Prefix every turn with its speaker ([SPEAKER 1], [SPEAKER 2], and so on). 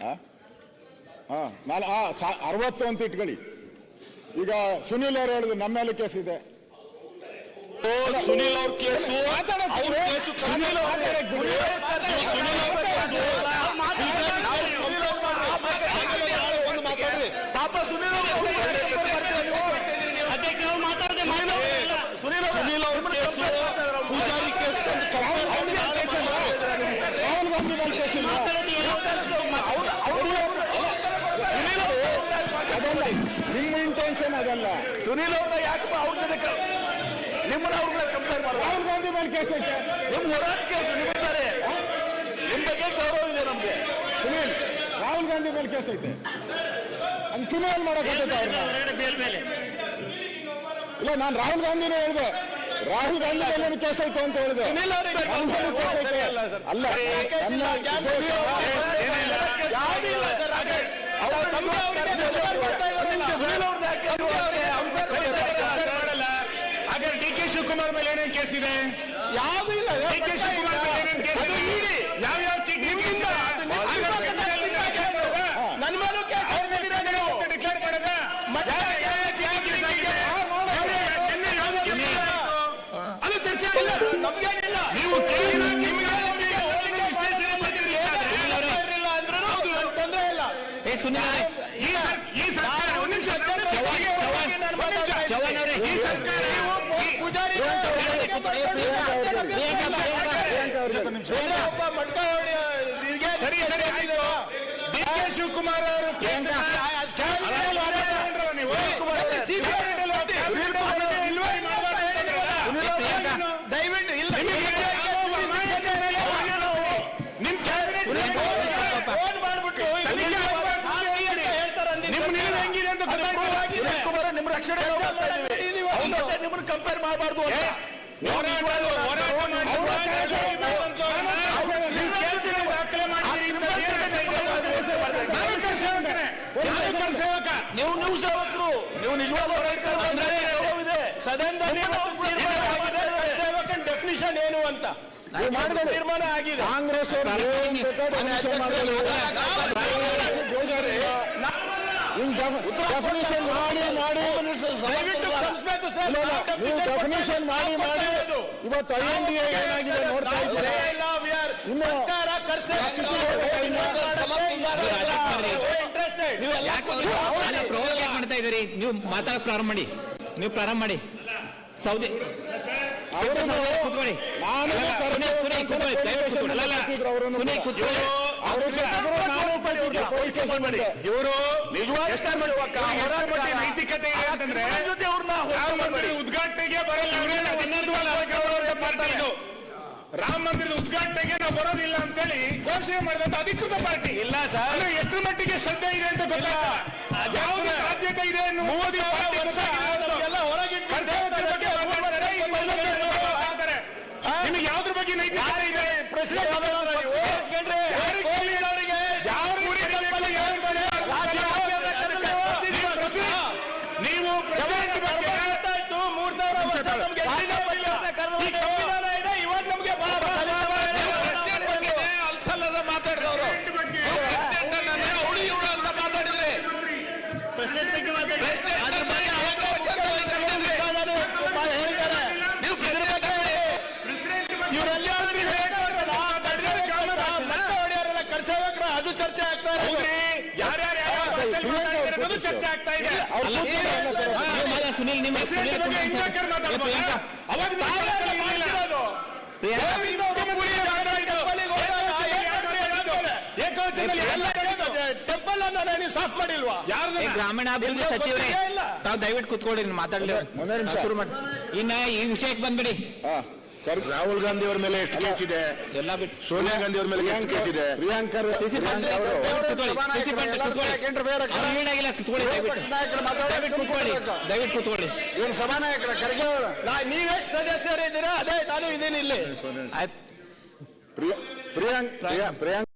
[SPEAKER 1] ಹಾ ನಾನು ಆ ಸಾ- ಅರವತ್ತು ಅಂತ ಇಟ್ಕೊಳ್ಳಿ ಈಗ ಸುನೀಲ್ ಅವರು ಹೇಳಿದ್ರು ನಮ್ಮ ಮೇಲೆ ಕೇಸ್ ಇದೆ
[SPEAKER 2] ಸುನಿಲ್ ಅವ್ರ ಕೇಸು ಅವ್ರ ಕೇಸು ಸುನಿಲ್ ಅವ್ರ ಸುನಿಲ್ ಅವ್ರ ಕೇಸು ಪೂಜಾರಿ ಕೇಸ್
[SPEAKER 1] ರಾಹುಲ್ ಗಾಂಧಿ ಮೇಲೆ ಕೇಸ್ ಇಲ್ಲ ಅದಲ್ಲ ನಿಮ್ಮ ಆಗಲ್ಲ.
[SPEAKER 2] ಸುನೀಲ್ ಅವ್ರನ್ನ ಯಾಕಪ್ಪ ಅವ್ರ ಜೊತೆ ನಿಮ್ಮನ್ನ ಅವ್ರನ್ನ ಕಂಪೇರ್ ಮಾಡುವ
[SPEAKER 1] ರಾಹುಲ್ ಗಾಂಧಿ ಮೇಲೆ ಕೇಸ್ ಐತೆ.
[SPEAKER 2] ನಿಮ್ ಹೋರಾಟ ಕೇಸ್ ನಿಮ್ಮಿದ್ದಾರೆ. ನಿಮ್ ಬಗ್ಗೆ ಗೌರವ ಇದೆ ನಮ್ಗೆ.
[SPEAKER 1] ಸುನೀಲ್ ರಾಹುಲ್ ಗಾಂಧಿ ಮೇಲೆ ಕೇಸ್ ಐತೆ. ಹಂಗ್ ಕ್ರಿಮಿನಲ್ ಅವ್ರನ್ನ ಇಲ್ಲ ನಾನು ರಾಹುಲ್ ಗಾಂಧಿನೇ ಹೇಳಿದೆ. ರಾಹುಲ್ ಗಾಂಧಿ ಮೇಲೆ ಕೇಸ್ ಐತೆ ಅಂತ ಹೇಳಿದೆ.
[SPEAKER 2] ಅಲ್ಲ
[SPEAKER 3] ಹಾಗಾದ್ರೆ ಡಿ ಕೆ ಶಿವಕುಮಾರ್ ಮೇಲೆ ಏನೇನ್ ಕೇಸ್ ಇದೆ
[SPEAKER 2] ಯಾವ್ದು ಇಲ್ಲ
[SPEAKER 3] ಡಿ ಕೆ ಶಿವಕುಮಾರ್ ಮೇಲೆ ಏನೇನ್ ಕೇಸ್ ಇದೆ. ಯಾವ ಯಾವ ಚೀಟಿ?
[SPEAKER 2] ನನ್ನ ಮೇಲೂ ಕೇಸ್
[SPEAKER 3] ಡಿಕ್ಲೇರ್ ಮಾಡೋದಾ?
[SPEAKER 2] ಮತ್ತೆ?
[SPEAKER 3] ಅದು ಚರ್ಚೆ
[SPEAKER 2] ಇಲ್ಲ.
[SPEAKER 3] ನೀವು ಕೇಳಿದ ನಿಮಗೆ ವಿಶ್ಲೇಷಣೆ ಅಂತಾದ್ರೆ
[SPEAKER 2] ಇರ್ಲಿಲ್ಲ ಅಂದ್ರೂ ತೊಂದ್ರೆ ಇಲ್ಲ
[SPEAKER 4] ಏ ಸುನಿಲ್ ಅವರೇ
[SPEAKER 3] ಈ ಸರ್- ಈ ಸರ್ಕಾರ ಒಂದ್ ನಿಮಿಷ ಒಂದ್ ನಿಮಿಷ,
[SPEAKER 2] ಚವ್ಹಾಣ್
[SPEAKER 3] ಒಂದ್
[SPEAKER 2] ಚವ್ಹಾಣ್
[SPEAKER 3] ನಿಮಿಷ.
[SPEAKER 2] ಮಾತಾಡ್ತಾ ಇದ್ದೀನಿ.
[SPEAKER 4] ಚವ್ಹಾಣ್ ಅವರೇ,
[SPEAKER 3] ಈ ಸರ್ಕಾರ ಈ-
[SPEAKER 2] ಪೂಜಾರಿ
[SPEAKER 4] ಪ್ರಿಯಾಂಕಾ ಪ್ರಿಯಾಂಕಾ
[SPEAKER 2] ಒಬ್ಬ ಮಡ್ಕ ಹೊಡಿ- ಇವ್ರಿಗೆ
[SPEAKER 3] ಸರಿ ಸರಿ ಆಯ್ತು. ಡಿ ಕೆ ಶಿವಕುಮಾರ್ ಅವರು?
[SPEAKER 2] ದಯವಿಟ್ಟು ಇಲ್ಲ.
[SPEAKER 3] ನಿಮ್
[SPEAKER 2] ಫೋನ್ ಮಾಡ್ಬಿಟ್ಟು.
[SPEAKER 3] ನಿಮ್ ನಿಲುವು ಹೆಂಗಿದೆ ಅಂತ.
[SPEAKER 2] ನಿಮ್ಮ ರಕ್ಷಣೆ ನಿಮ್ಮನ್ನ ಕಂಪೇರ್ ಮಾಡಬಾರ್ದು
[SPEAKER 3] ನೀವು
[SPEAKER 2] ನೀವು ಸೇವಕರು. ನೀವು ನಿಜವಾದ ಆಗಿದೆ. ಸೇವಕನ ಡೆಫಿನಿಷನ್ ಏನು ಅಂತ?
[SPEAKER 1] ನೀವು ಮಾಡಿದ
[SPEAKER 2] ತೀರ್ಮಾನ ಆಗಿದೆ?
[SPEAKER 1] ಕಾಂಗ್ರೆಸ್ ಅವರು ಏನ್ ಬೇಕಾದ್ರೂ definition ಮಾಡ್ಕೊಳ್ಳಿ. ಬೇಜಾರಿಲ್ಲ. ಹಿಂಗ್ ಡೆಫಿನೇಷನ್ ಮಾಡಿ ಮಾಡಿ.
[SPEAKER 2] ನೀವು
[SPEAKER 1] ಡೆಫಿನೇಷನ್ ಮಾಡಿ ಮಾಡಿ ಇವತ್ತು ಐ ಎನ್ ಡಿ ಎ ಏನಾಗಿದೆ ನೋಡ್ತಾ ಇದ್ದೀರಾ? ಇನ್ನು
[SPEAKER 4] ಪ್ರೊವೋಕೇಟ್ ಮಾಡ್ತಾ ಇದ್ದೀರಿ? ನೀವು ಮಾತಾಡಕ್ ಪ್ರಾರಂಭ ಮಾಡಿ. ನೀವು ಪ್ರಾರಂಭ ಮಾಡಿ. ಸೌದಿ. ಕುತ್ಕೊಳ್ಳಿ. ಕೂತ್ಕೊಳ್ಳಿ. ಕೂತ್ಕೊಳ್ಳಿ.
[SPEAKER 3] ಇವರು ನೈತಿಕತೆ ಉದ್ಘಾಟನೆಗೆ ಬರಲ್ಲ ರಾಮ ಮಂದಿರದ ಉದ್ಘಾಟನೆಗೆ ನಾವು ಬರೋದಿಲ್ಲ ಅಂತೇಳಿ ಘೋಷಣೆ ಮಾಡಿದಂತ ಅಧಿಕೃತ ಪಾರ್ಟಿ.
[SPEAKER 2] ಇಲ್ಲ ಸರ್.
[SPEAKER 3] ಎಷ್ಟರ ಮಟ್ಟಿಗೆ ಶ್ರದ್ಧೆ ಇದೆ ಅಂತ ಗೊತ್ತಿಲ್ಲ ಯಾವ್ದು ಸಾಧ್ಯತೆ ಇದೆ ಮೋದಿ ಪಾರ್ಟಿ ನಿಮಗೆ ಯಾವ್ದ್ರ ಬಗ್ಗೆ ಮನೆ ನೀವು ಪ್ರೆಸಿಡೆಂಟ್ ಬಗ್ಗೆ
[SPEAKER 2] ಮೂರ್ ಸಾವಿರ ವರ್ಷ ನಮ್ಗೆ ಎಷ್ಟಿದೆ ಇಲ್ಲ. ಈ ಸಂವಿಧಾನ ಇದೆ ಇವಾಗ ನಮ್ಗೆ ಬಹಳ ಅಲ್ಸಲ್ಲದ ಮಾತಾಡಿದವರು ಅವಳು ಇವಳು ಅಂತ ಮಾತಾಡಿದ್ರೆ ಅದ್ರ ಬಗ್ಗೆ ಹೇಳಿದ್ದಾರೆ ನೀವು ಇವರೆಲ್ಲ ಹೊಡೆಯೋರೆಲ್ಲ ಕರ್ಸೇವಕ್ರ ಅದು ಚರ್ಚೆ ಆಗ್ತಾ ಇದೆ.
[SPEAKER 3] ಯಾರ್ಯಾರು ಚರ್ಚೆ ಆಗ್ತಾ ಇದೆ.
[SPEAKER 4] ಸುನಿಲ್ ನಿಮ್ಮ
[SPEAKER 2] ಟೆಂಪಲ್ ಅನ್ನ ನೀವು ಸಾಫ್ ಮಾಡಿಲ್ವಾ?
[SPEAKER 4] ಗ್ರಾಮೀಣಾಭಿವೃದ್ಧಿ ಸಚಿವರೇ. ತಾವು ದಯವಿಟ್ಟು ಕುತ್ಕೊಳ್ಳಿ ಮಾತಾಡ್ಲಿ. ಶುರು ಮಾಡಿ ಇನ್ನ ಈ ವಿಷಯಕ್ಕೆ ಬಂದ್ಬಿಡಿ.
[SPEAKER 5] ರಾಹುಲ್ ಗಾಂಧಿ ಅವರ ಮೇಲೆ ಎಷ್ಟು ಕೇಸ್ ಇದೆ?
[SPEAKER 4] ಎಲ್ಲ ಬಿಟ್ಟು
[SPEAKER 5] ಸೋನಿಯಾ ಗಾಂಧಿ ಅವರ ಮೇಲೆ ಎಷ್ಟು ಕೇಸ್ ಇದೆ?
[SPEAKER 1] ಪ್ರಿಯಾಂಕರ್ ಪ್ರಿಯಾಂಕ
[SPEAKER 4] ದಯವಿಟ್ಟು. ಕೂತ್ಕೊಳ್ಳಿ.
[SPEAKER 1] ಏನು ಸಭಾನಾಯಕರ ಖರ್ಗೆ ಅವರು?
[SPEAKER 2] ನಾ- ನೀವೆಷ್ಟು ಸದಸ್ಯರಿದ್ದೀರಾ? ಅದೇ ನಾನು ಇದ್ದೀನಿ ಇಲ್ಲಿ.
[SPEAKER 1] ಪ್ರಿಯಾಂಕ್ ಪ್ರಿಯಾಂಕ್